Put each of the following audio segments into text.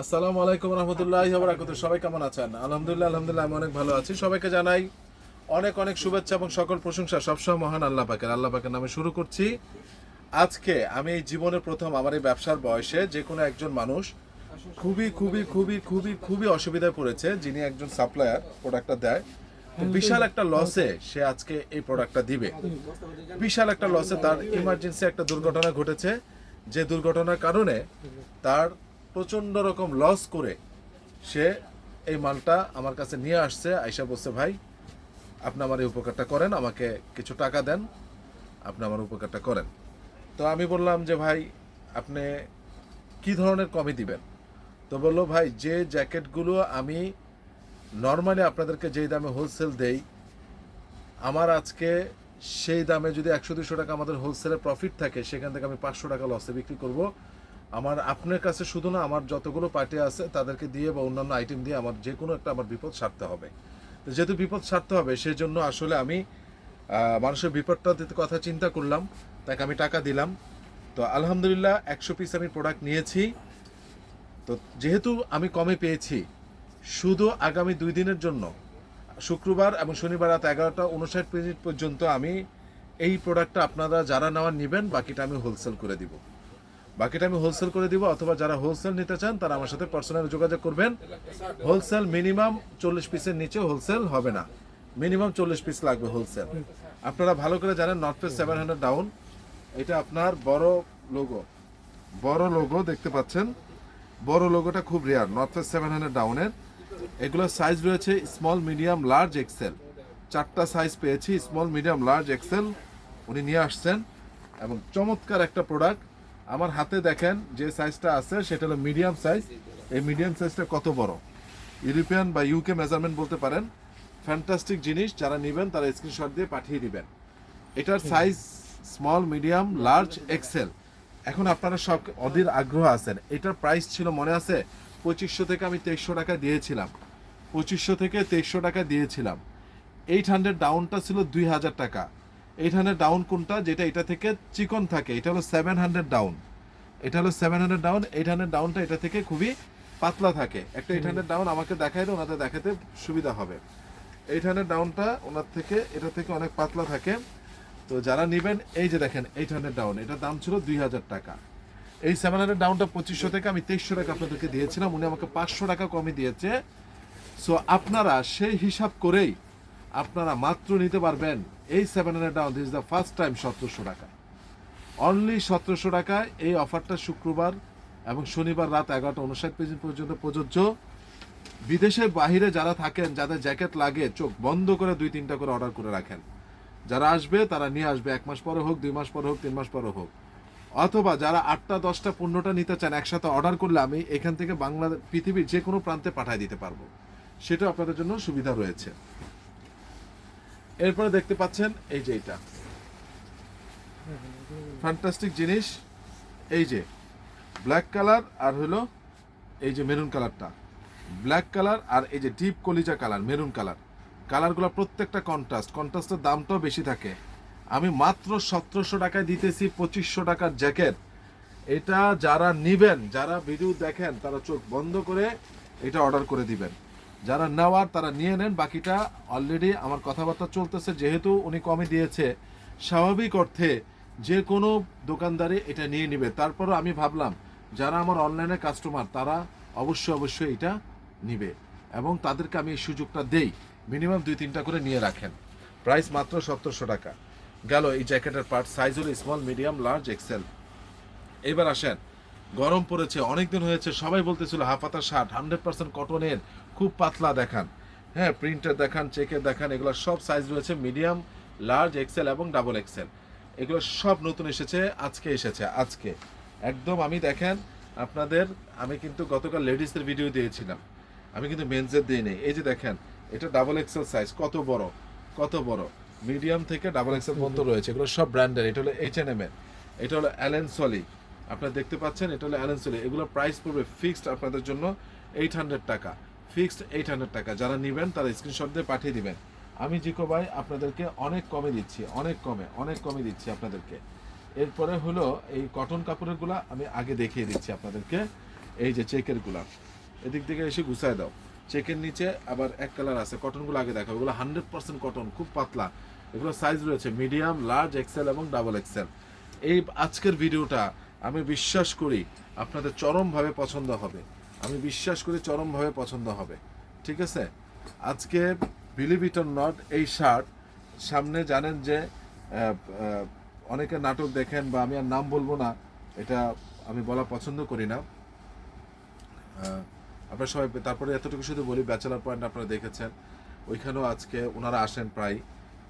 আসসালামু আলাইকুম রহমতুল্লাহ বারাকাত সবাই কেমন আছেন? আলহামদুলিল্লাহ আলহামদুলিল্লাহ, আমি অনেক ভালো আছি। সবাইকে জানাই অনেক অনেক শুভেচ্ছা এবং সকল প্রশংসা। সবসময় মহান আল্লাহ পাকের আল্লাহ পাকের নামে শুরু করছি। আজকে আমি এই জীবনের প্রথম আমার এই ব্যবসার বয়সে যে কোনো একজন মানুষ খুবই খুবই খুবই খুবই খুবই অসুবিধায় পড়েছে, যিনি একজন সাপ্লায়ার প্রোডাক্টটা দেয়। বিশাল একটা লসে সে আজকে এই প্রোডাক্টটা দিবে। বিশাল একটা লসে তার ইমার্জেন্সি একটা দুর্ঘটনা ঘটেছে। যে দুর্ঘটনার কারণে তার প্রচণ্ড রকম লস করে সে এই মালটা আমার কাছে নিয়ে আসছে। আইসা বলছে, ভাই, আপনি আমার এই উপকারটা করেন, আমাকে কিছু টাকা দেন, আপনি আমার উপকারটা করেন। তো আমি বললাম যে, ভাই, আপনি কি ধরনের কমই দিবেন? তো বলল, ভাই, যে জ্যাকেটগুলো আমি নর্মালি আপনাদেরকে যেই দামে হোলসেল দেই, আমার আজকে সেই দামে যদি একশো দুশো টাকা আমাদের হোলসেলে প্রফিট থাকে, সেখান থেকে আমি পাঁচশো টাকা লসে বিক্রি করব। আমার আপনার কাছে শুধু না, আমার যতগুলো পার্টি আছে, তাদেরকে দিয়ে বা অন্যান্য আইটেম দিয়ে আমার যে কোনো একটা আমার বিপদ সারতে হবে। তো যেহেতু বিপদ সারতে হবে সেই জন্য আসলে আমি মানুষের বিপদটা দিতে কথা চিন্তা করলাম, তাকে আমি টাকা দিলাম। তো আলহামদুলিল্লাহ একশো পিস আমি প্রোডাক্ট নিয়েছি। তো যেহেতু আমি কমে পেয়েছি, শুধু আগামী দুই দিনের জন্য, শুক্রবার এবং শনিবার রাত এগারোটা উনষাট মিনিট পর্যন্ত আমি এই প্রোডাক্টটা আপনারা যারা নেওয়ার নেবেন, বাকিটা আমি হোলসেল করে দিব। বাকিটা আমি হোলসেল করে দিব, অথবা যারা হোলসেল নিতে চান, তারা আমার সাথে পার্সোনাল যোগাযোগ করবেন। হোলসেল মিনিমাম চল্লিশ পিসের নিচে হোলসেল হবে না। মিনিমাম চল্লিশ পিস লাগবে হোলসেল আপনারা ভালো করে জানেন North Face seven hundred down এটা আপনার বড় লোগো বড় লোগো দেখতে পাচ্ছেন। বড় লোগোটা খুব rare North Face seven hundred ডাউনের এগুলোর সাইজ রয়েছে স্মল মিডিয়াম লার্জ এক্সেল চারটা সাইজ পেয়েছি স্মল মিডিয়াম লার্জ এক্সেল উনি নিয়ে আসছেন। এবং চমৎকার একটা প্রোডাক্ট আমার হাতে দেখেন যে সাইজটা আছে সেটা হলো মিডিয়াম সাইজ এই মিডিয়াম সাইজটা কত বড়? ইউরোপিয়ান বা ইউকে মেজারমেন্ট বলতে পারেন। ফ্যান্টাস্টিক জিনিস যারা নেবেন তারা স্ক্রিনশট দিয়ে পাঠিয়ে দিবেন। এটার size small medium large XL এখন আপনারা সব অধীর আগ্রহ আছেন। এটার প্রাইস ছিল মনে আছে? পঁচিশশো থেকে আমি তেইশশো টাকা দিয়েছিলাম। পঁচিশশো থেকে তেইশশো টাকা দিয়েছিলাম। এইট হান্ড্রেড ডাউনটা ছিল দুই হাজার টাকা। এইট হান্ড্রেড ডাউন কোনটা? যেটা এটা থেকে চিকন থাকে এটা হলো সেভেন হান্ড্রেড ডাউন এটা হলো seven hundred down eight hundred ডাউনটা এটা থেকে খুবই পাতলা থাকে। একটা এইট হান্ড্রেড ডাউন আমাকে দেখাই দেয় ওনাদের দেখাতে সুবিধা হবে। এইট হান্ড্রেড ডাউনটা ওনার থেকে এটা থেকে অনেক পাতলা থাকে। তো যারা নেবেন এই যে দেখেন এইট হান্ড্রেড ডাউন এটার দাম ছিল দুই হাজার টাকা। এই সেভেন হান্ড্রেড ডাউনটা পঁচিশশো থেকে আমি তেইশশো টাকা আপনাদেরকে দিয়েছিলাম উনি আমাকে পাঁচশো টাকা কমে দিয়েছে। সো আপনারা সেই হিসাব করেই আপনারা মাত্র নিতে পারবেন এই seven hundred down this the first time সতেরোশো টাকা অনলি সতেরোশো টাকায় এই অফারটা শুক্রবার এবং শনিবার রাত এগারোটা উনষাট পেজি পর্যন্ত প্রযোজ্য। বিদেশের বাহিরে যারা থাকেন, যাদের জ্যাকেট লাগে, চোখ বন্ধ করে দুই তিনটা করে অর্ডার করে রাখেন। যারা আসবে, তারা নিয়ে আসবে। এক মাস পরে হোক, দুই মাস পরে হোক, তিন মাস পরে হোক। অথবা যারা আটটা, দশটা, পনেরোটা নিতে চান, একসাথে অর্ডার করলে আমি এখান থেকে বাংলা পৃথিবীর যে কোনো প্রান্তে পাঠিয়ে দিতে পারব। সেটা আপনাদের জন্য সুবিধা রয়েছে। এরপরে দেখতে পাচ্ছেন এই যে এটা। ফ্যান্টাস্টিক জিনিস, এই যে। ব্ল্যাক কালার আর হলো এই যে মেরুন কালারটা ব্ল্যাক কালার আর এই যে ডিপ কলিজা কালার মেরুন কালার কালারগুলো প্রত্যেকটা কন্ট্রাস্ট কন্ট্রাস্টের দামটাও বেশি থাকে। আমি মাত্র সতেরোশো টাকায় দিতেছি পঁচিশশো টাকার জ্যাকেট এটা যারা নিবেন, যারা ভিডিও দেখেন, তারা চোখ বন্ধ করে এটা অর্ডার করে দিবেন। যারা নেওয়ার তারা নিয়ে নেন, বাকিটা অলরেডি আমার কথাবার্তা চলতেছে, যেহেতু উনি কমে দিয়েছে। স্বাভাবিক অর্থে যে কোনো দোকানদারে এটা নিয়ে নিবে। তারপরও আমি ভাবলাম, যারা আমার অনলাইনে কাস্টমার তারা অবশ্যই অবশ্যই এটা নিবে এবং তাদেরকে আমি এই সুযোগটা দেই। মিনিমাম দুই তিনটা করে নিয়ে রাখেন। প্রাইস মাত্র সতেরোশো টাকা। গেল এই জ্যাকেটের পার্ট সাইজ হলো স্মল মিডিয়াম লার্জ এক্সেল এবার আসেন, গরম পড়েছে অনেক দিন হয়েছে, সবাই বলতেছিল হাফাতা শার্ট হান্ড্রেড পার্সেন্ট কটনের খুব পাতলা দেখান। হ্যাঁ প্রিন্টের দেখান চেকের দেখান, এগুলো সব সাইজ রয়েছে মিডিয়াম লার্জ এক্সেল এবং ডাবল এক্সেল এগুলো সব নতুন এসেছে, আজকে এসেছে, আজকে। একদম আমি দেখেন, আপনাদের, আমি কিন্তু গতকাল লেডিসের ভিডিও দিয়েছিলাম। আমি কিন্তু মেন্সের দিই নেই এই যে দেখেন, এটা ডাবল এক্সেল সাইজ কত বড় কত বড়। মিডিয়াম থেকে ডাবল এক্সেল পর্যন্ত রয়েছে, এগুলো সব ব্র্যান্ডের এটা হলো এইচ এন এম এর। এটা হলো অ্যালেন সলি আপনারা দেখতে পাচ্ছেন, এটা হলো অ্যালেন সলি এগুলো প্রাইস পড়বে ফিক্সড আপনাদের জন্য এইট হান্ড্রেড টাকা। ফিক্সড এইট হান্ড্রেড টাকা। যারা নেবেন, তারা স্ক্রিনশট দিয়ে পাঠিয়ে দিবেন। আমি জিকো ভাই আপনাদেরকে অনেক কমে দিচ্ছি, অনেক কমে অনেক কমে দিচ্ছি আপনাদেরকে। এরপরে হলো এই কটন কাপড়েরগুলো আমি আগে দেখিয়ে দিচ্ছি আপনাদেরকে, এই যে চেকেরগুলা এদিক থেকে এসে গুছায় দাও। চেকের নিচে আবার এক কালার আছে কটনগুলো আগে দেখো এগুলো হান্ড্রেড পার্সেন্ট কটন খুব পাতলা। এগুলো সাইজ রয়েছে মিডিয়াম লার্জ এক্সেল এবং ডাবল এক্সেল এই আজকের ভিডিওটা আমি বিশ্বাস করি আপনাদের চরমভাবে পছন্দ হবে। আমি বিশ্বাস করি চরমভাবে পছন্দ হবে। ঠিক আছে? আজকে বিলিভ ইট নট এই শার্ট সামনে জানেন যে অনেকে নাটক দেখেন বা আমি আর নাম বলব না, এটা আমি বলা পছন্দ করি না। আপনারা সবাই তারপরে এতটুকু শুধু বলি ব্যাচেলার পয়েন্ট আপনারা দেখেছেন। ওইখানেও আজকে ওনারা আসেন প্রায়।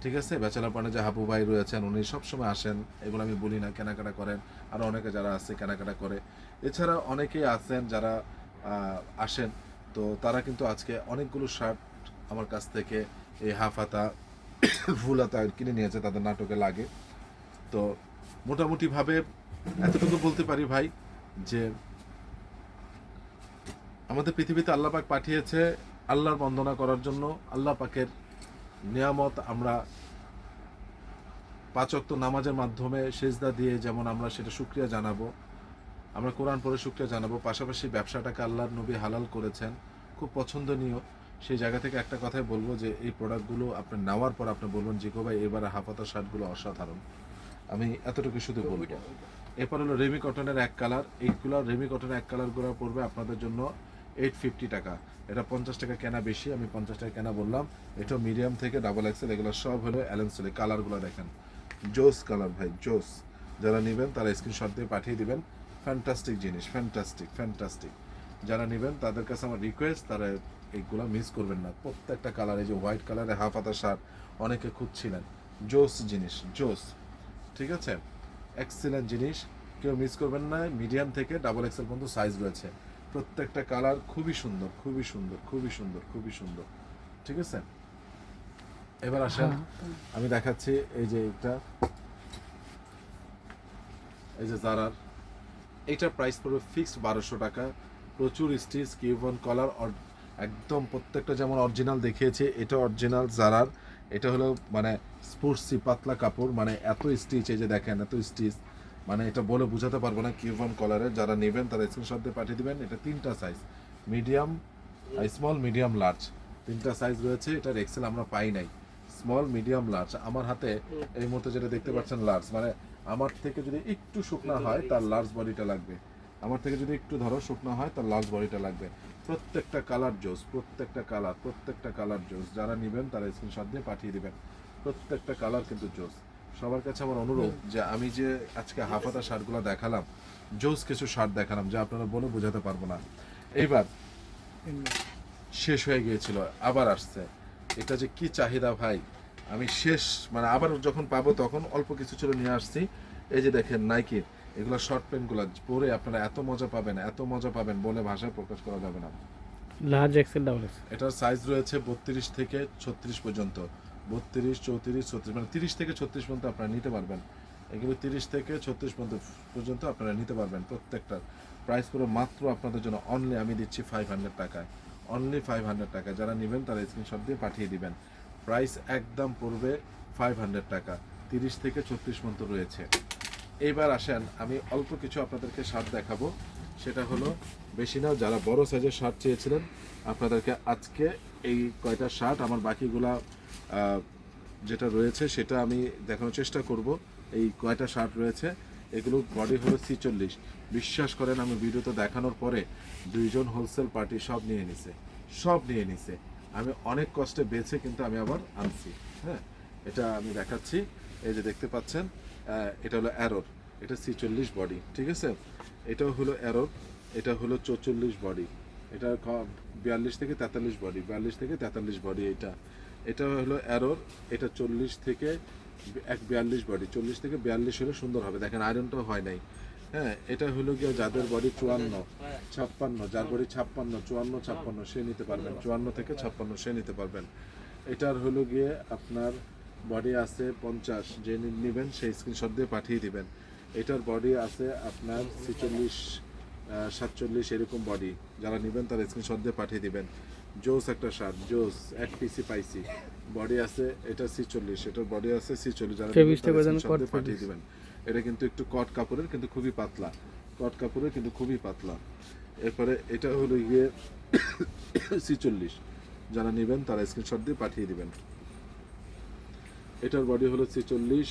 ঠিক আছে? ব্যাচেলার পয়েন্টে যে হাবু ভাই রয়েছেন, উনি সবসময় আসেন। এগুলো আমি বলি না, কেনাকাটা করেন। আর অনেকে যারা আছে, কেনাকাটা করে। এছাড়া অনেকেই আছেন যারা আসেন। তো তারা কিন্তু আজকে অনেকগুলো শার্ট আমার কাছ থেকে এই হাফ হাতা হাতা কিনে নিয়েছে, তাদের নাটকে লাগে। তো মোটামুটিভাবে এতটুকু বলতে পারি ভাই যে আমাদের পৃথিবীতে আল্লাহ পাক পাঠিয়েছে আল্লাহর বন্দনা করার জন্য। আল্লাহ পাকের নিয়ামত আমরা পাঁচক্ত নামাজের মাধ্যমে সেজদা দিয়ে যেমন আমরা সেটা শুক্রিয়া জানাব আমরা কোরআন পরে শুক্রিয়া জানাব। পাশাপাশি ব্যবসাটাকে আল্লাহর নবী হালাল করেছেন। খুব পছন্দনীয়। সেই জায়গা থেকে একটা কথাই বলব যে এই প্রোডাক্টগুলো আপনি নেওয়ার পর আপনি বলবেন জিকো ভাই এবারে হাফাতা শার্টগুলো অসাধারণ। আমি এতটুকু শুধু বলব। এরপর হলো রেমি কটনের এক কালার। এইগুলো রেমি কটনের এক কালারগুলো পড়বে আপনাদের জন্য এইট ফিফটি টাকা। এটা পঞ্চাশ টাকা কেনা বেশি আমি পঞ্চাশ টাকা কেনা বললাম। এটা মিডিয়াম থেকে ডাবল এক্সেল এগুলো সব হলো অ্যালেন্সেলে কালারগুলো দেখেন। জোস কালার ভাই জোস। যারা নেবেন তারা স্ক্রিনশট দিয়ে পাঠিয়ে দিবেন। ফ্যান্টাস্টিক জিনিস ফ্যান্টাস্টিক ফ্যান্টাস্টিক যারা নেবেন তাদের কাছে আমার রিকোয়েস্ট তারা এইগুলো মিস করবেন না। প্রত্যেকটা কালার এই যে হোয়াইট কালারে হাফ হাতা শার্ট অনেকে খুঁজছিলেন। জোস জিনিস জোস। ঠিক আছে? এক্সিলেন্ট জিনিস। কেউ মিস করবেন না মিডিয়াম থেকে ডাবল এক্সেল পর্যন্ত সাইজ রয়েছে। প্রত্যেকটা কালার খুবই সুন্দর খুবই সুন্দর খুবই সুন্দর খুবই সুন্দর। ঠিক আছে? এবার আসেন আমি দেখাচ্ছি এই যে এটা এই যে জারার এইটার প্রাইস পড়বে ফিক্সড বারোশো টাকা। প্রচুর স্টিচ কিউবন কলার একদম প্রত্যেকটা যেমন অরিজিনাল দেখিয়েছে, এটা অরিজিনাল জারার এটা হলো মানে স্পোর্টসি পাতলা কাপড় মানে এত স্টিচ এই যে দেখেন, এত স্টিচ মানে এটা বলে বোঝাতে পারব না কিউবন কলারের যারা নেবেন, তারা স্ক্রিনশট দিয়ে পাঠিয়ে দেবেন। এটা তিনটা size medium small medium large তিনটা সাইজ রয়েছে, এটার এক্সেল আমরা পাই নাই। স্মল মিডিয়াম লার্জ আমার হাতে এই মুহূর্তে যেটা দেখতে পাচ্ছেন লার্জ মানে আমার থেকে যদি একটু শুকনা হয় তার লার্জ বডিটা লাগবে। আমার থেকে যদি একটু ধরো শুকনো হয় তার লার্জ বডিটা লাগবে। প্রত্যেকটা কালার জোস প্রত্যেকটা কালার প্রত্যেকটা কালার জোস যারা নেবেন তারা স্ক্রিনশট দিয়ে পাঠিয়ে দিবেন। প্রত্যেকটা কালার কিন্তু জোস সবার কাছে আমার অনুরোধ যে আমি যে আজকে হাফাতা শার্টগুলো দেখালাম জোস কিছু শার্ট দেখালাম যা আপনারা বলে বোঝাতে পারব না। এইবার শেষ হয়ে গিয়েছিল আবার আসছে। এটা যে কি চাহিদা ভাই? আমি শেষ মানে আবার যখন পাবো তখন অল্প কিছু ছিল নিয়ে আসছি। এই যে দেখেন নাইকির এগুলো শর্ট প্যান্টগুলো পরে আপনারা এত মজা পাবেন এত মজা পাবেন বলে ভাষায় প্রকাশ করা যাবে না। লার্জ এক্সেল ডাবল এক্সেল এটার সাইজ রয়েছে বত্রিশ থেকে ছত্রিশ পর্যন্ত। বত্রিশ চৌত্রিশ ছত্রিশ মানে তিরিশ থেকে ছত্রিশ পর্যন্ত আপনারা নিতে পারবেন। এগুলো তিরিশ থেকে ছত্রিশ পর্যন্ত পর্যন্ত আপনারা নিতে পারবেন প্রত্যেকটার। প্রাইস পুরো মাত্র আপনাদের জন্য অনলি আমি দিচ্ছি ফাইভ হান্ড্রেড টাকায়। অনলি ফাইভ হান্ড্রেড টাকা। যারা নেবেন তারা স্ক্রিনশট দিয়ে পাঠিয়ে দিবেন। প্রাইস একদম পড়বে ফাইভ হান্ড্রেড টাকা। তিরিশ থেকে ছত্রিশ পর্যন্ত রয়েছে। এইবার আসেন, আমি অল্প কিছু আপনাদেরকে শার্ট দেখাবো। সেটা হলো, বেশি না, যারা বড় সাইজের শার্ট চেয়েছিলেন, আপনাদেরকে আজকে এই কয়টা শার্ট আমার বাকিগুলা যেটা রয়েছে, সেটা আমি দেখানোর চেষ্টা করব। এই কয়টা শার্ট রয়েছে এগুলো বডি হলো ছিচল্লিশ। বিশ্বাস করেন, আমি ভিডিওতে দেখানোর পরে দুইজন হোলসেল পার্টি সব নিয়ে নিছে। সব নিয়ে নিছে। আমি অনেক কষ্টে বেছে কিন্তু আমি আবার আনছি। হ্যাঁ এটা আমি দেখাচ্ছি। এই যে দেখতে পাচ্ছেন এটা হলো অ্যারোর এটা ছিচল্লিশ বডি ঠিক আছে? এটাও হলো অ্যারোর এটা হলো চৌচল্লিশ বডি এটা বিয়াল্লিশ থেকে তেতাল্লিশ বডি বিয়াল্লিশ থেকে তেতাল্লিশ বডি এটা এটা হলো অ্যারোর এটা চল্লিশ থেকে এক বিয়াল্লিশ বডি চল্লিশ থেকে বিয়াল্লিশ হলে সুন্দর হবে। দেখেন আয়রনটাও হয় নাই। হ্যাঁ এটা হলো গিয়ে যাদের বডি চুয়ান্ন, ছাপ্পান্ন, যার বডি ছাপ্পান্ন, চুয়ান্ন, ছাপ্পান্ন, সে নিতে পারবেন। চুয়ান্ন থেকে ছাপ্পান্ন, সে নিতে পারবেন। এটার হলো গিয়ে আপনার বডি আছে পঞ্চাশ, যে নিবেন, সেই স্ক্রিনশট দিয়ে পাঠিয়ে দিবেন। এটার বডি আছে আপনার ছিচল্লিশ সাতচল্লিশ, এরকম বডি যারা নেবেন, তারা স্ক্রিনশট দিয়ে পাঠিয়ে দিবেন। জোস একটা শার্ট জোস, এক পিসি পাইছি। বডি আছে এটা ছিচল্লিশ এটার বডি আছে ছিচল্লিশ যারা পাঠিয়ে দিবেন। এটা কিন্তু একটু কট কাপড়ের কিন্তু খুবই পাতলা। কট কাপড়ের কিন্তু খুবই পাতলা। এরপরে এটা হলো গিয়ে ছিচল্লিশ যারা নেবেন তারা স্ক্রিনশট দিয়ে পাঠিয়ে দিবেন। এটার বডি হলো ছেচল্লিশ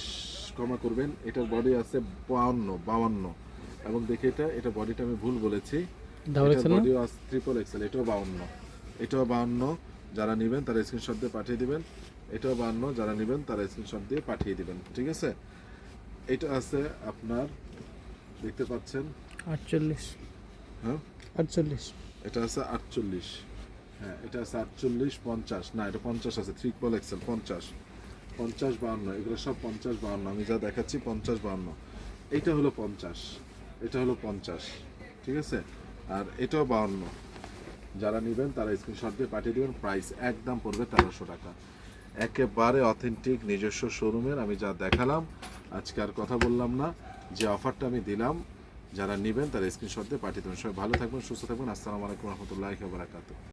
ক্ষমা করবেন এটার বডি আছে বাউন্ন বাউন্ন। এবং দেখে এটা এটা বডিটা আমি ভুল বলেছি। বডিও আছে ট্রিপল এক্সেল এটাও বাউন্ন। এটাও বাউন্ন যারা নেবেন তারা স্ক্রিনশট দিয়ে পাঠিয়ে দিবেন। এটাও বাউন্ন যারা নেবেন তারা স্ক্রিনশট দিয়ে পাঠিয়ে দিবেন ঠিক আছে? এটা আছে আপনার দেখতে পাচ্ছেন? আটচল্লিশ। হ্যাঁ? আটচল্লিশ। এটা আছে আটচল্লিশ। হ্যাঁ এটা আছে আটচল্লিশ পঞ্চাশ। না এটা পঞ্চাশ আছে থ্রি পল এক্সেল পঞ্চাশ। পঞ্চাশ বাহান্ন এগুলো সব পঞ্চাশ বাহান্ন আমি যা দেখাচ্ছি পঞ্চাশ বাহান্ন এটা হলো পঞ্চাশ। এটা হলো পঞ্চাশ ঠিক আছে? আর এটাও বাহান্ন যারা নেবেন তারা স্ক্রিনশট দিয়ে পাঠিয়ে দেবেন। প্রাইস একদম পড়বে তেরোশো টাকা। একেবারে অথেন্টিক নিজস্ব শোরুমের আমি যা দেখালাম, আজকে আর কথা বললাম না। যে অফারটা আমি দিলাম, যারা নেবেন তারা স্ক্রিনশট দিয়ে পাঠিয়ে দেবেন। সবাই ভালো থাকবেন, সুস্থ থাকবেন। আসসালামু আলাইকুম রহমতুল্লাহ বারাকাতু